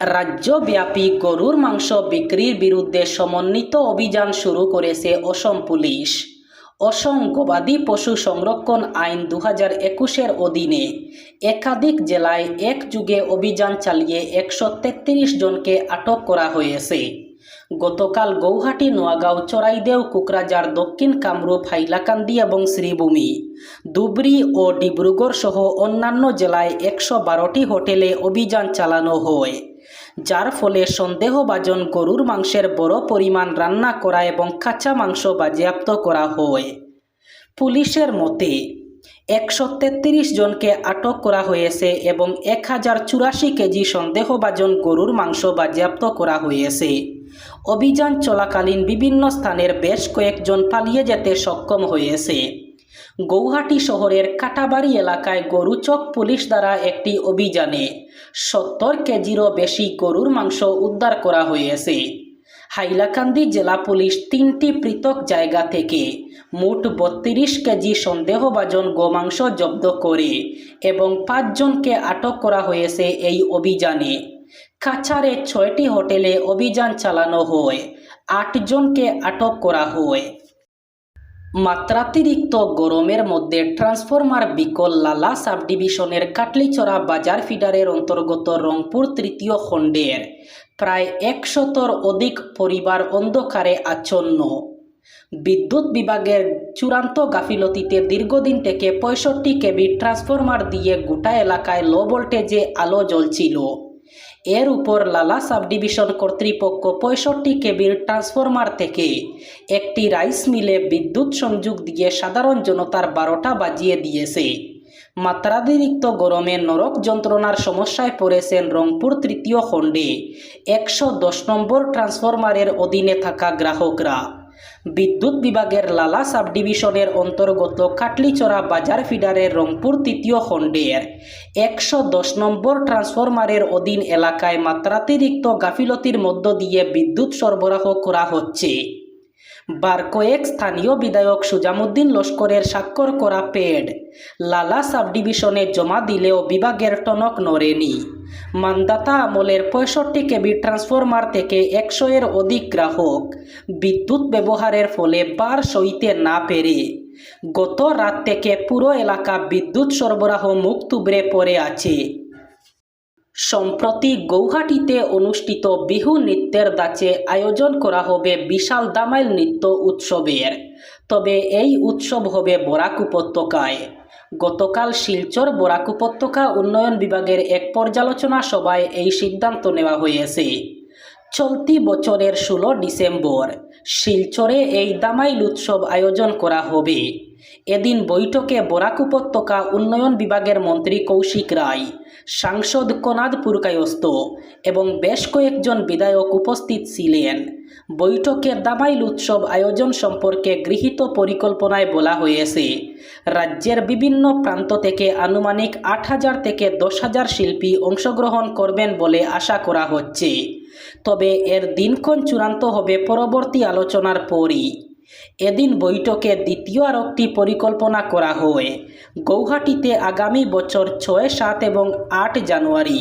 রাজ্যব্যাপী গরুর মাংস বিক্রির বিরুদ্ধে সমন্বিত অভিযান শুরু করেছে অসম পুলিশ। অসম গবাদি পশু সংরক্ষণ আইন দু হাজার একুশের অধীনে একাধিক জেলায় একযুগে অভিযান চালিয়ে একশো তেত্রিশ জনকে আটক করা হয়েছে। গতকাল গৌহাটি, নোয়াগাঁও, চড়াইদেও, কুকরাঝাড়, দক্ষিণ কামরূপ, হাইলাকান্দি এবং শ্রীভূমি, ধুবড়ি ও ডিব্রুগড় সহ অন্যান্য জেলায় একশো বারোটি হোটেলে অভিযান চালানো হয়। যার ফলে সন্দেহভাজন গরুর মাংসের বড় পরিমাণ রান্না করা এবং কাঁচা মাংস বাজেয়াপ্ত করা হয়। পুলিশের মতে, একশো তেত্রিশ জনকে আটক করা হয়েছে এবং এক হাজার চুরাশি কেজি সন্দেহভাজন গরুর মাংস বাজেয়াপ্ত করা হয়েছে। অভিযান চলাকালীন বিভিন্ন স্থানের বেশ কয়েকজন পালিয়ে যেতে সক্ষম হয়েছে। গৌহাটি শহরের কাটাবাড়ি এলাকায় গরুচক পুলিশ দ্বারা একটি অভিযানে সত্তর কেজিরও বেশি গরুর মাংস উদ্ধার করা হয়েছে। হাইলাকান্দি জেলা পুলিশ তিনটি পৃথক জায়গা থেকে মোট বত্রিশ কেজি সন্দেহভাজন গোমাংস জব্দ করে এবং পাঁচজনকে আটক করা হয়েছে এই অভিযানে। কাছারে ছয়টি হোটেলে অভিযান চালানো হয়, আটজনকে আটক করা হয়। মাত্রাতিরিক্ত গরমের মধ্যে ট্রান্সফরমার বিকল লালা সাব ডিভিশনের কাটলিচড়া বাজার ফিডারের অন্তর্গত রংপুর তৃতীয় খণ্ডের। প্রায় একশতর অধিক পরিবার অন্ধকারে আচ্ছন্ন। বিদ্যুৎ বিভাগের চূড়ান্ত গাফিলতিতে দীর্ঘদিন থেকে পঁয়ষট্টি কেবি ট্রান্সফরমার দিয়ে গোটা এলাকায় লো ভোল্টেজে আলো জ্বলছিল। এর উপর লালা সাবডিভিশন কর্তৃপক্ষ পঁয়ষট্টি কেবির ট্রান্সফরমার থেকে একটি রাইস মিলে বিদ্যুৎ সংযোগ দিয়ে সাধারণ জনতার বারোটা বাজিয়ে দিয়েছে। মাত্রাতিরিক্ত গরমে নরক যন্ত্রণার সমস্যায় পড়েছেন রংপুর তৃতীয় খণ্ডে একশো দশ নম্বর ট্রান্সফরমারের অধীনে থাকা গ্রাহকরা। বিদ্যুৎ বিভাগের লালা সাব ডিভিশনের অন্তর্গত কাটলিচড়া বাজার ফিডারের রংপুর তৃতীয় খণ্ডের একশো দশ নম্বর ট্রান্সফরমারের অধীন এলাকায় মাত্রাতিরিক্ত গাফিলতির মধ্য দিয়ে বিদ্যুৎ সরবরাহ করা হচ্ছে। বার কয়েক স্থানীয় বিধায়ক সুজামুদ্দিন লস্করের স্বাক্ষর করা পেড। লালা সাবডিভিশনে জমা দিলেও বিভাগের টনক নড়েনি। মান্দাতা আমলের পঁয়ষট্টি কেবি ট্রান্সফরমার থেকে একশো এর অধিক গ্রাহক। বিদ্যুৎ ব্যবহারের ফলে বার সইতে না পেরে। গত রাত থেকে পুরো এলাকা বিদ্যুৎ সরবরাহ মুখ তুবড়ে পড়ে আছে। সম্প্রতি গৌহাটিতে অনুষ্ঠিত বিহু নৃত্যের দাচে আয়োজন করা হবে বিশাল দামাইল নৃত্য উৎসবের। তবে এই উৎসব হবে বরাক উপত্যকায়। গতকাল শিলচর বরাক উপত্যকা উন্নয়ন বিভাগের এক পর্যালোচনা সভায় এই সিদ্ধান্ত নেওয়া হয়েছে। চলতি বছরের ষোলো ডিসেম্বর শিলচরে এই দামাইল উৎসব আয়োজন করা হবে। এদিন বৈঠকে বরাক উপত্যকা উন্নয়ন বিভাগের মন্ত্রী কৌশিক রায়, সাংসদ কনাদ পুরকায়স্ত এবং বেশ কয়েকজন বিধায়ক উপস্থিত ছিলেন। বৈঠকে দামাইল উৎসব আয়োজন সম্পর্কে গৃহীত পরিকল্পনায় বলা হয়েছে, রাজ্যের বিভিন্ন প্রান্ত থেকে আনুমানিক আট হাজার থেকে দশ হাজার শিল্পী অংশগ্রহণ করবেন বলে আশা করা হচ্ছে। তবে এর দিনক্ষণ চূড়ান্ত হবে পরবর্তী আলোচনার পরই। এদিন বৈঠকে দ্বিতীয় আরেকটি পরিকল্পনা করা হয়। গৌহাটিতে আগামী বছর ছয়, সাত এবং আট জানুয়ারি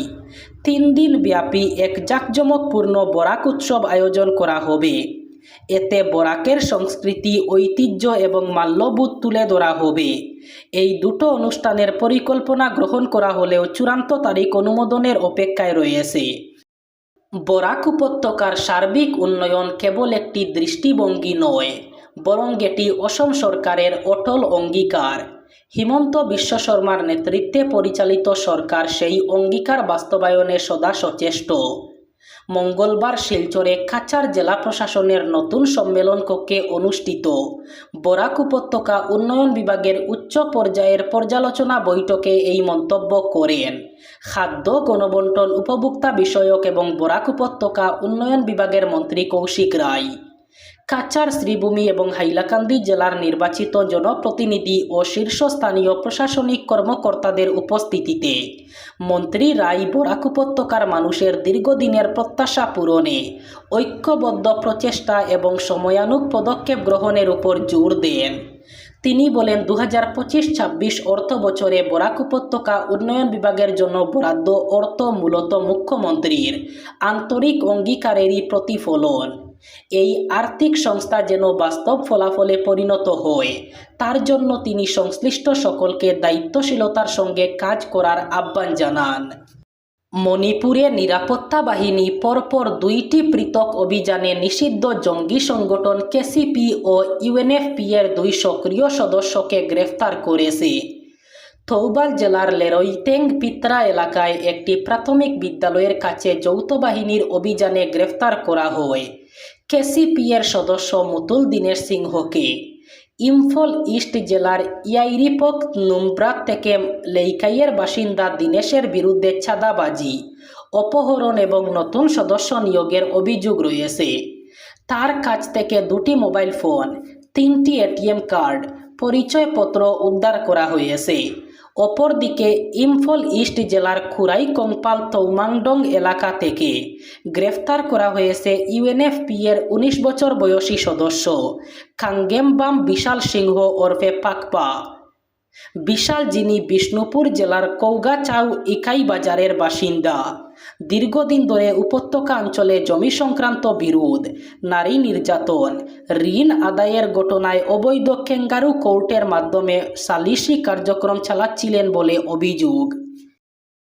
তিন দিন ব্যাপী এক জাঁকজমকপূর্ণ বরাক উৎসব আয়োজন করা হবে। এতে বরাকের সংস্কৃতি, ঐতিহ্য এবং মাল্যবোধ তুলে ধরা হবে। এই দুটো অনুষ্ঠানের পরিকল্পনা গ্রহণ করা হলেও চূড়ান্ত তারিখ অনুমোদনের অপেক্ষায় রয়েছে। বরাক উপত্যকার সার্বিক উন্নয়ন কেবল একটি দৃষ্টিভঙ্গি নয় বরং এটি অসম সরকারের অটল অঙ্গীকার। হিমন্ত বিশ্ব শর্মার নেতৃত্বে পরিচালিত সরকার সেই অঙ্গীকার বাস্তবায়নে সদা সচেষ্ট। মঙ্গলবার শিলচরে কাছাড় জেলা প্রশাসনের নতুন সম্মেলন কক্ষে অনুষ্ঠিত। বরাক উপত্যকা উন্নয়ন বিভাগের উচ্চ পর্যায়ের পর্যালোচনা বৈঠকে এই মন্তব্য করেন। খাদ্য, গণবন্টন, উপভোক্তা বিষয়ক এবং বরাক উপত্যকা উন্নয়ন বিভাগের মন্ত্রী কৌশিক রায়। কাছাড় শ্রীভূমি এবং হাইলাকান্দি জেলার নির্বাচিত জনপ্রতিনিধি ও শীর্ষস্থানীয় প্রশাসনিক কর্মকর্তাদের উপস্থিতিতে মন্ত্রী রায় বরাক উপত্যকার মানুষের দীর্ঘদিনের প্রত্যাশা পূরণে ঐক্যবদ্ধ প্রচেষ্টা এবং সময়ানুগ পদক্ষেপ গ্রহণের উপর জোর দেন। তিনি বলেন দু হাজার পঁচিশ ছাব্বিশ অর্থ বছরে বরাক উপত্যকা উন্নয়ন বিভাগের জন্য বরাদ্দ অর্থ মূলত মুখ্যমন্ত্রীর আন্তরিক অঙ্গীকারেরই প্রতিফলন। এই আর্থিক সংস্থা যেন বাস্তব ফলাফলে পরিণত হয়, তার জন্য তিনি সংশ্লিষ্ট সকলকে দায়িত্বশীলতার সঙ্গে কাজ করার আহ্বান জানান। মণিপুরে নিরাপত্তা বাহিনী পরপর দুইটি পৃথক অভিযানে নিষিদ্ধ জঙ্গি সংগঠন কেসিপি ও ইউএনএফপি এর দুই সক্রিয় সদস্যকে গ্রেফতার করেছে। থৌবাল জেলার লেরৈতেং পিত্রা এলাকায় একটি প্রাথমিক বিদ্যালয়ের কাছে যৌথ বাহিনীর অভিযানে গ্রেফতার করা হয়। কেসিপি এর সদস্য মুতুল দীনেশ সিংহকে। ইম্ফল ইস্ট জেলার ইয়াইরিপক নুমব্রাক থেকে লেইকাইয়ের বাসিন্দা দীনেশের বিরুদ্ধে ছাদাবাজি অপহরণ এবং নতুন সদস্য নিয়োগের অভিযোগ রয়েছে। তার কাছ থেকে দুটি মোবাইল ফোন, তিনটি এটিএম কার্ড, পরিচয়পত্র উদ্ধার করা হয়েছে। অপরদিকে ইম্ফল ইস্ট জেলার খুরাই কংপাল তৌমাংডং এলাকা থেকে গ্রেফতার করা হয়েছে ইউএনএফপি এর উনিশ বছর বয়সী সদস্য। খাঙ্গেমবাম বিশাল সিংহ ওরফে পাকপা। বিশাল যিনি বিষ্ণুপুর জেলার কৌগাচাউ ইকাই বাজারের বাসিন্দা। দীর্ঘদিন ধরে উপত্যকা অঞ্চলে জমি সংক্রান্ত বিরোধ, নারী নির্যাতন, ঋণ আদায়ের ঘটনায় অবৈধ কেঙ্গারু কোর্টের মাধ্যমে সালিশি কার্যক্রম চালাচ্ছিলেন বলে অভিযোগ।